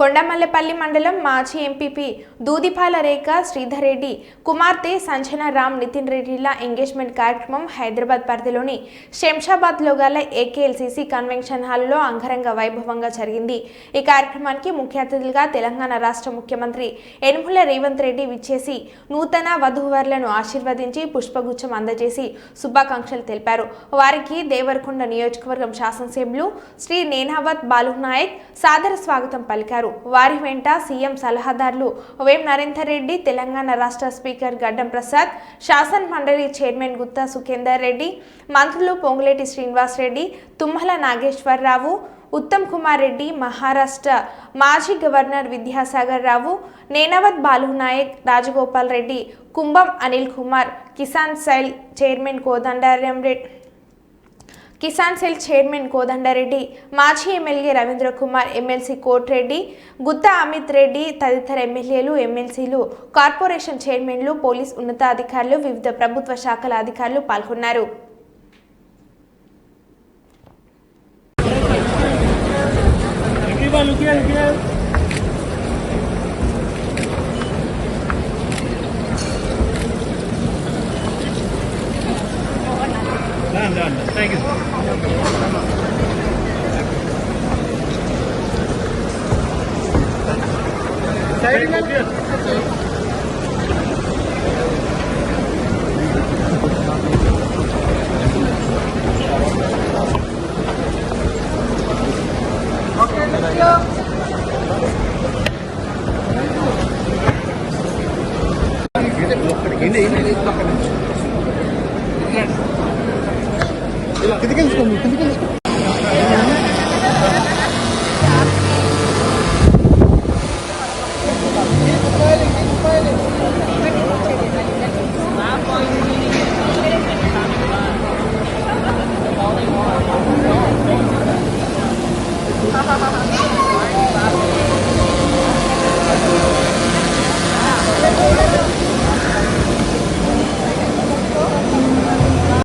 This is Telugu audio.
కొండమల్లెపల్లి మండలం మాజీ M P P Dudipala Rekha Sridhar Reddy కుమార్తె సంజన రామ్ నితిన్ రెడ్డిల ఎంగేజ్మెంట్ కార్యక్రమం హైదరాబాద్ పరిధిలోని శంషాబాద్లో గల ఏకేఎల్సీసీ కన్వెన్షన్ హాల్లో అంగరంగ వైభవంగా జరిగింది. ఈ కార్యక్రమానికి ముఖ్య అతిథులుగా తెలంగాణ రాష్ట్ర ముఖ్యమంత్రి యనుమల రేవంత్ రెడ్డి విచ్చేసి నూతన వధూవరులను ఆశీర్వదించి పుష్పగుచ్చం అందజేసి శుభాకాంక్షలు తెలిపారు. వారికి దేవరకొండ నియోజకవర్గం శాసనసభ్యులు శ్రీ నేనావత్ బాలునాయక్ సాదర స్వాగతం పలికారు. వారి వెంట సీఎం సలహాదారులు వేం నరేందర్ రెడ్డి తెలంగాణ రాష్ట్ర స్పీకర్ గడ్డం ప్రసాద్ శాసన మండలి చైర్మన్ గుత్తా సుఖేందర్ రెడ్డి మంత్రులు పొంగులేటి శ్రీనివాస్ రెడ్డి తుమ్మల నాగేశ్వరరావు ఉత్తమ్ కుమార్ రెడ్డి మహారాష్ట్ర మాజీ governor Vidyasagar Rao Nenavath Balunaik Rajagopal Reddy Kumbham Anil Kumar Kisan cell chairman Kodandaram Reddy Kisan cell chairman Kodandareddy మాజీ ఎమ్మెల్యే రవీంద్ర కుమార్ ఎమ్మెల్సీ కోట్రెడ్డి గుత్తా అమిత్ రెడ్డి తదితర ఎమ్మెల్యేలు ఎమ్మెల్సీలు కార్పొరేషన్ చైర్మన్లు పోలీస్ ఉన్నతాధికారులు వివిధ ప్రభుత్వ శాఖల అధికారులు పాల్గొన్నారు. Everyone, look Thank you. Thank you. Thank you. ini ini ini Kita kan suka, kita kan suka.